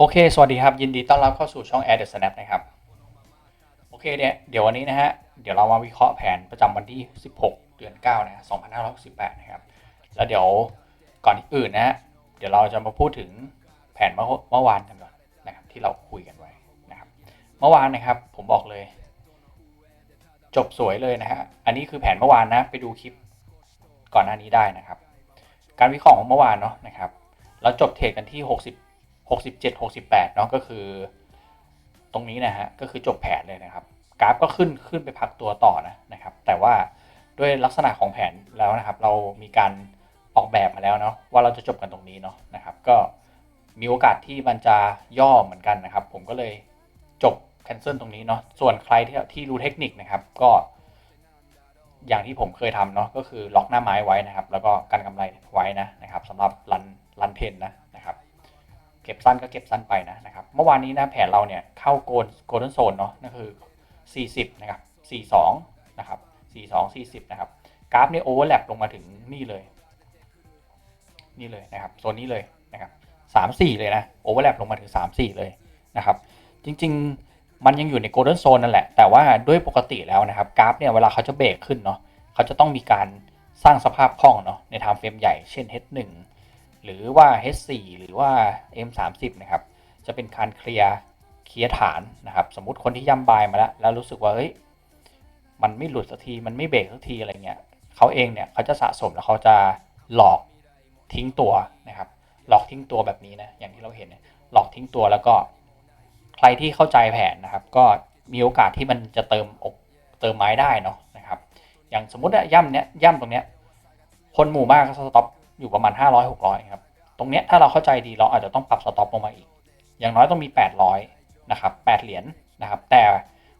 โอเค สวัสดีครับ ยินดีต้อนรับเข้าสู่ช่อง Air the Snap นะครับ โอเคเนี่ยเดี๋ยววันนี้นะฮะ เดี๋ยวเรามาวิเคราะห์แผนประจำวันที่ 16 เดือน9นะ2568 นะครับ แล้วเดี๋ยวก่อนอื่นนะฮะ เดี๋ยวเราจะมาพูดถึงแผนเมื่อเมื่อวานกันก่อนนะครับที่เราคุยกันไว้นะครับ เมื่อวานนะครับผมบอกเลย จบสวยเลยนะฮะ อันนี้คือแผนเมื่อวานนะ ไปดูคลิปก่อนหน้านี้ได้นะครับ การวิเคราะห์ของเมื่อวานเนาะนะครับ เราจบเทรดกันที่ 60 67 68เนาะก็คือ ตรงนี้นะฮะก็คือจบแผนเลยนะครับ กราฟก็ขึ้นขึ้นไปพักตัวต่อนะนะครับ แต่ว่าด้วยลักษณะของแผนแล้วนะครับ เรามีการออกแบบมาแล้วเนาะว่าเราจะจบกันตรงนี้เนาะนะครับ ก็มีโอกาสที่มันจะย่อเหมือนกันนะครับ ผมก็เลยจบแคนเซิลตรงนี้เนาะส่วนใครที่ที่รู้เทคนิคนะครับ ก็อย่างที่ผมเคยทำเนาะก็คือล็อกหน้าไม้ไว้นะครับ แล้วก็กันกำไรไว้นะนะครับสำหรับรันรันเพนนะ ก็บสั้นก็เก็บสั้นไปนะนะครับ เมื่อวานนี้นะแผนเราเนี่ยเข้าโกลโกลเด้นโซนเนาะนั่นคือ 40 นะครับ 42 นะครับ 42 40 นะครับ กราฟเนี่ยโอเวอร์แลปลงมาถึงนี่เลย นี่เลยนะครับโซนนี้เลยนะครับ 34 เลยนะโอเวอร์แลปลงมาถึง 34 เลยนะครับ จริงๆมันยังอยู่ในโกลเด้นโซนนั่นแหละ แต่ว่าด้วยปกติแล้วนะครับกราฟเนี่ยเวลาเขาจะเบรกขึ้นเนาะเขาจะต้องมีการสร้างสภาพคล่องเนาะในไทม์เฟรมใหญ่เช่น H1 หรือว่า H4 หรือว่า M30 นะครับ จะเป็นการเคลียร์เคลียร์ฐานนะครับ สมมติคนที่ย่ำบายมาแล้ว แล้วรู้สึกว่าเฮ้ยมันไม่หลุดสักที มันไม่เบรกสักทีอะไรเงี้ยเขาเองเนี่ยเขาจะสะสมแล้วเขาจะหลอกทิ้งตัวนะครับ หลอกทิ้งตัวแบบนี้นะ อย่างที่เราเห็นหลอกทิ้งตัวแล้วก็ ใครที่เข้าใจแผนนะครับ ก็มีโอกาสที่มันจะเติมอกเติมไม้ได้เนาะนะครับ อย่างสมมติอะย่ำเนี้ยย่ำตรงเนี้ยคนหมู่มากก็สต็อป อยู่ประมาณ 500 600 ครับ ตรงเนี้ยถ้าเราเข้าใจดีเราอาจจะต้องปรับสต็อปลงมาอีก อย่างน้อยต้องมี 800 นะครับ 8 เหรียญนะครับ แต่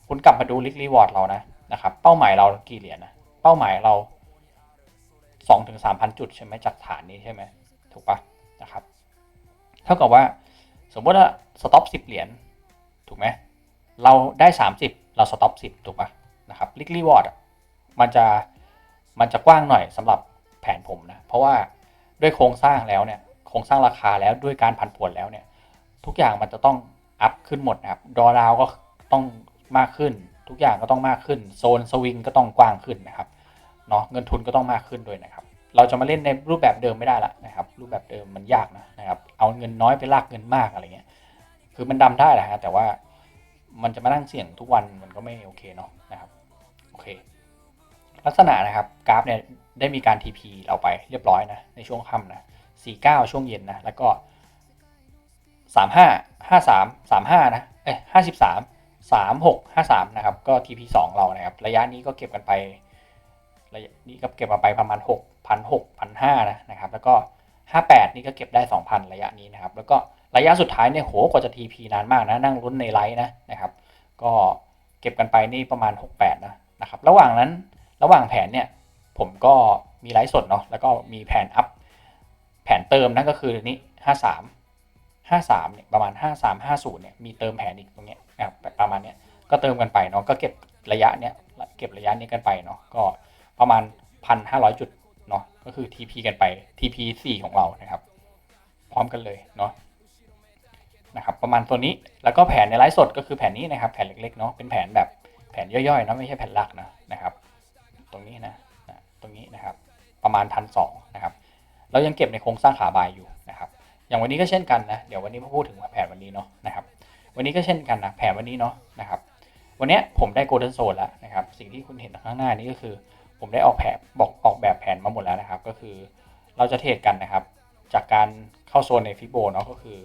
คุณกลับมาดูลิกรีวอร์ดเรานะนะครับ เป้าหมายเรากี่เหรียญนะเป้าหมายเรา2ถึง3,000 จุดใช่ไหมจากฐานนี้ใช่ไหมถูกปะนะครับ เท่ากับว่าสมมติว่าสต็อป 10 เหรียญถูกไหมเราได้ 30 เราสต็อป 10 ถูกปะนะครับลิกรีวอร์ดมันจะมันจะกว้างหน่อยสำหรับแผนผมนะ เพราะว่า ด้วยโครงสร้างแล้วเนี่ยโครงสร้างราคาแล้วด้วยการผันผวนแล้วเนี่ยทุกอย่างมันจะต้องอัพขึ้นหมดนะครับดอลลาร์ก็ต้องมากขึ้น ทุกอย่างก็ต้องมากขึ้นโซนสวิงก็ต้องกว้างขึ้นนะครับเนาะเงินทุนก็ต้องมากขึ้นด้วยนะครับ เราจะมาเล่นในรูปแบบเดิมไม่ได้ละนะครับ รูปแบบเดิมมันยากนะนะครับเอาเงินน้อยไปลากเงินมากอะไรเงี้ยคือมันดำได้แหละฮะแต่ว่ามันจะมานั่งเสี่ยงทุกวันมันก็ไม่โอเคเนาะนะครับโอเค ลักษณะนะครับกราฟเนี่ยได้มีการ TP เราไปเรียบร้อยนะในช่วงค่ำนะ49 ช่วงเย็นนะแล้วก็ 35 53 35นะเอ้ย53 36 53นะครับก็ TP 2 เรานะครับระยะนี้ก็เก็บกันไประยะนี้ก็เก็บมาไปประมาณ 6 1 6 0 0 5นะนะครับแล้วก็ 58 นี่ก็เก็บได้ 2,000 ระยะนี้นะครับแล้วก็ระยะสุดท้ายเนี่ยโหกว่าจะ TP นานมากนะนั่งลุ้นในไลท์นะนะครับก็เก็บกันไปนี่ประมาณ 68นะนะครับระหว่างนั้น ระหว่างแผนเนี่ยผมก็มีไลฟ์สดเนาะแล้วก็มีแผนอัพแผนเติมนั่นก็คือนี้ 53 53เนี่ยประมาณ 53 50เนี่ยมีเติมแผนอีกตรงเนี้ยนะครับประมาณเนี้ยก็เติมกันไปเนาะก็เก็บระยะเนี้ยเก็บระยะนี้กันไปเนาะก็ประมาณ 1,500 จุดเนาะก็คือ TP กันไป TP 4 ของเรานะครับ พร้อมกันเลยเนาะนะครับประมาณตัวนี้แล้วก็แผนในไลฟ์สดก็คือแผนนี้นะครับ แผนเล็กๆเนาะเป็นแผนแบบแผนย่อยๆเนาะไม่ใช่แผนหลักนะนะครับ ตรงนี้นะนะตรงนี้นะครับ ประมาณพันสองนะครับ เรายังเก็บในโครงสร้างขาบายอยู่นะครับ อย่างวันนี้ก็เช่นกันนะ เดี๋ยววันนี้มาพูดถึงแผนวันนี้เนาะนะครับ วันนี้ก็เช่นกันนะแผนวันนี้เนาะนะครับ วันนี้ผมได้โกลเด้นโซนแล้วนะครับ สิ่งที่คุณเห็นข้างหน้านี้ก็คือ ผมได้ออกแผนบอกออกแบบแผนมาหมดแล้วนะครับ ก็คือเราจะเทรดกันนะครับ จากการเข้าโซนในฟิโบเนาะก็คือ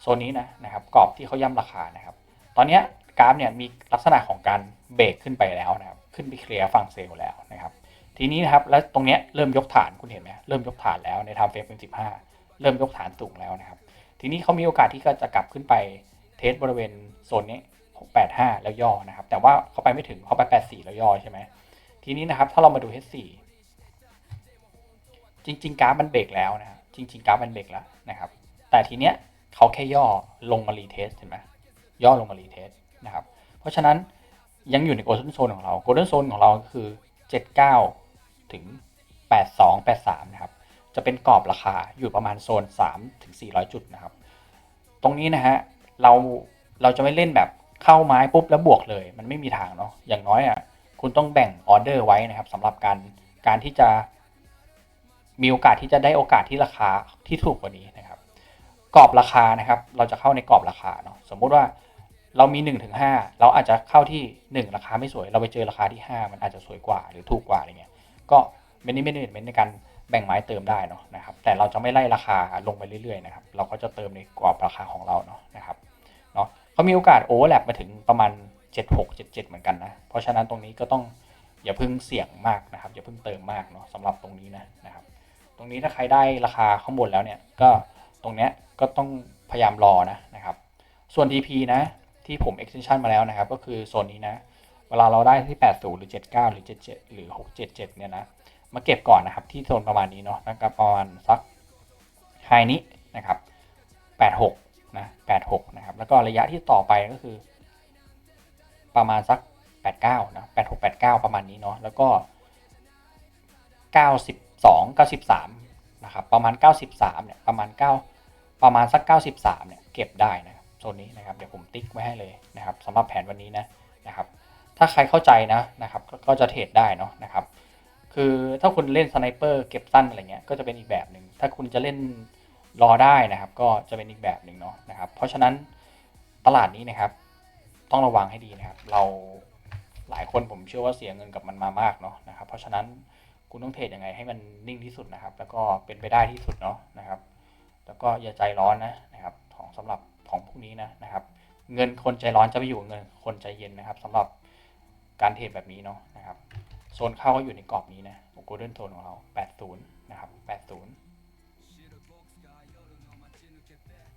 โซนนี้นะนะครับกรอบที่เขาย่ำราคานะครับ ตอนนี้กราฟเนี่ยมีลักษณะของการเบรกขึ้นไปแล้วนะครับ ขึ้นไปเคลียร์ฝั่งเซลล์แล้วนะครับทีนี้นะครับแล้วตรงเนี้ยเริ่มยกฐานคุณเห็นไหมเริ่มยกฐานแล้วในทำเฟรมเป็นสิบห้าเริ่มยกฐานสูงแล้วนะครับ ทีนี้เขามีโอกาสที่จะกลับขึ้นไปเทสบริเวณโซนนี้แปดห้าแล้วย่อนะครับ แต่ว่าเขาไปไม่ถึงเขาไปแปดสี่แล้วย่อใช่ไหมทีนี้นะครับถ้าเรามาดู H4 จริง ๆกราฟมันเบรกแล้วนะครับจริง ๆกราฟมันเบรกแล้วนะครับ แต่ทีเนี้ยเขาแค่ย่อลงมารีเทสเห็นไหมย่อลงมารีเทสนะครับ เพราะฉะนั้น ยังอยู่ในโกลเด้นโซนของเราโกลเด้นโซนของเราคือ 79 ถึง 82 83 นะครับ จะเป็นกรอบราคาอยู่ประมาณโซน 3 ถึง 400 จุดนะครับ ตรงนี้นะฮะเราเราจะไม่เล่นแบบเข้าไม้ปุ๊บแล้วบวกเลย มันไม่มีทางเนาะอย่างน้อยอะคุณต้องแบ่งออเดอร์ไว้นะครับสำหรับการการที่จะมีโอกาสที่จะได้โอกาสที่ราคาที่ถูกกว่านี้นะครับ กรอบราคานะครับ เราจะเข้าในกรอบราคาเนาะสมมุติว่า เรามี1นถึงหเราอาจจะเข้าที่ 1 ราคาไม่สวย เราไปเจอราคาที่ 5 มันอาจจะสวยกว่าหรือถูกกว่าอะไรเงี้ยก็เป็นนิมิตเมนในการแบ่งไม้เติมได้เนาะนะครับแต่เราจะไม่ไล่ราคาลงไปเรื่อยๆนะครับเราก็จะเติมในกรอบราคาของเราเนาะนะครับเนาะเขามีโอกาสโอเวอร์แลปมาถึงประมาณ 76 77 เหมือนกันนะเพราะฉะนั้นตรงนี้ก็ต้องอย่าเพิ่งเสี่ยงมากนะครับอย่าเพิ่งเติมมากเนาะสำหรับตรงนี้นะนะครับตรงนี้ถ้าใครได้ราคาข้างบนแล้วเนี่ยก็ตรงเนี้ยก็ต้องพยายามรอนะนะครับส่วน TP นะ ที่ผม extension มาแล้วนะครับ ก็คือโซนนี้นะ เวลาเราได้ที่ 80 หรือ 79 หรือ 77 หรือ 677 เนี่ยนะ มาเก็บก่อนนะครับ ที่โซนประมาณนี้เนาะนะครับประมาณสักไฮนี้นะครับ 86 นะ 86 นะครับ แล้วก็ระยะที่ต่อไปก็คือ ประมาณสัก 89 นะ 86 89 ประมาณนี้เนาะ แล้วก็ 92 93 นะครับ ประมาณ 93 เนี่ย ประมาณ 9 ประมาณสัก 93 เนี่ย เก็บได้นะ โซนนี้นะครับเดี๋ยวผมติ๊กไว้ให้เลยนะครับสำหรับแผนวันนี้นะนะครับ ถ้าใครเข้าใจนะนะครับกก็จะเทรดได้เนาะนะครับคือถ้าคุณเล่นสไนเปอร์เก็บสั้นอะไรเงี้ยก็จะเป็นอีกแบบหนึ่งถ้าคุณจะเล่นรอได้นะครับ ก็จะเป็นอีกแบบหนึ่งเนาะนะครับ เพราะฉะนั้นตลาดนี้นะครับ ต้องระวังให้ดีนะครับ เราหลายคนผมเชื่อว่าเสียเงินกับมันมามากเนาะนะครับ เพราะฉะนั้นคุณต้องเทรดยังไงให้มันนิ่งที่สุดนะครับ แล้วก็เป็นไปได้ที่สุดเนาะนะครับ แล้วก็อย่าใจร้อนนะนะครับ ของสำหรับ ของพวกนี้นะนะครับ เงินคนใจร้อนจะไปอยู่กับเงินคนใจเย็นนะครับสำหรับการเทรดแบบนี้เนาะนะครับโซนเข้าก็อยู่ในกรอบนี้นะโกลเด้นโซนของเรา 80 นะครับ 80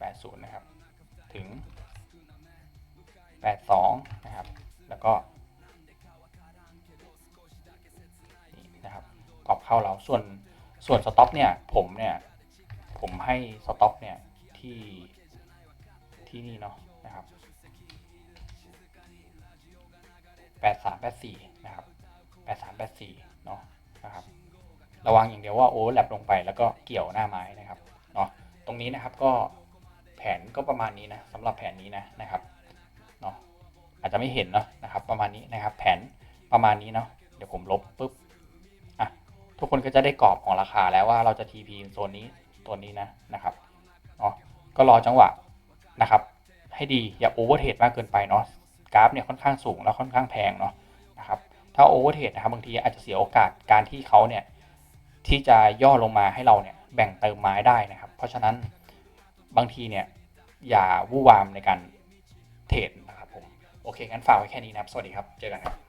80 นะครับ ถึง 82 นะครับ แล้วก็นี่นะครับกรอบเข้าเราส่วนส่วนสต็อปเนี่ย ผมเนี่ย ผมให้สต็อปเนี่ย ที่ ที่นี่เนาะนะครับ83 84นะครับ83 84เนาะนะครับ ระวังอย่างเดียวว่าโอเวอร์แลปลงไปแล้วก็เกี่ยวหน้าไม้นะครับเนาะตรงนี้นะครับก็แผนก็ประมาณนี้นะสำหรับแผนนี้นะนะครับเนาะอาจจะไม่เห็นเนาะนะครับ ประมาณนี้นะครับ แผนประมาณนี้เนาะเดี๋ยวผมลบปุ๊บอะทุกคนก็จะได้กรอบของราคาแล้วว่าเราจะ TP โซนนี้ตัวนี้นะนะครับเนาะก็รอจังหวะ นะครับ ให้ดีอย่าโอเวอร์เทรดมากเกินไปเนาะกราฟเนี่ยค่อนข้างสูงแล้วค่อนข้างแพงเนาะนะครับถ้าโอเวอร์เทรดนะครับบางทีอาจจะเสียโอกาสการที่เขาเนี่ยที่จะย่อลงมาให้เราเนี่ยแบ่งเติมไม้ได้นะครับ เพราะฉะนั้นบางทีเนี่ยอย่าวู่วามในการเทรดนะครับผมโอเคงั้นฝากไว้แค่นี้นะครับ สวัสดีครับ เจอกันครับ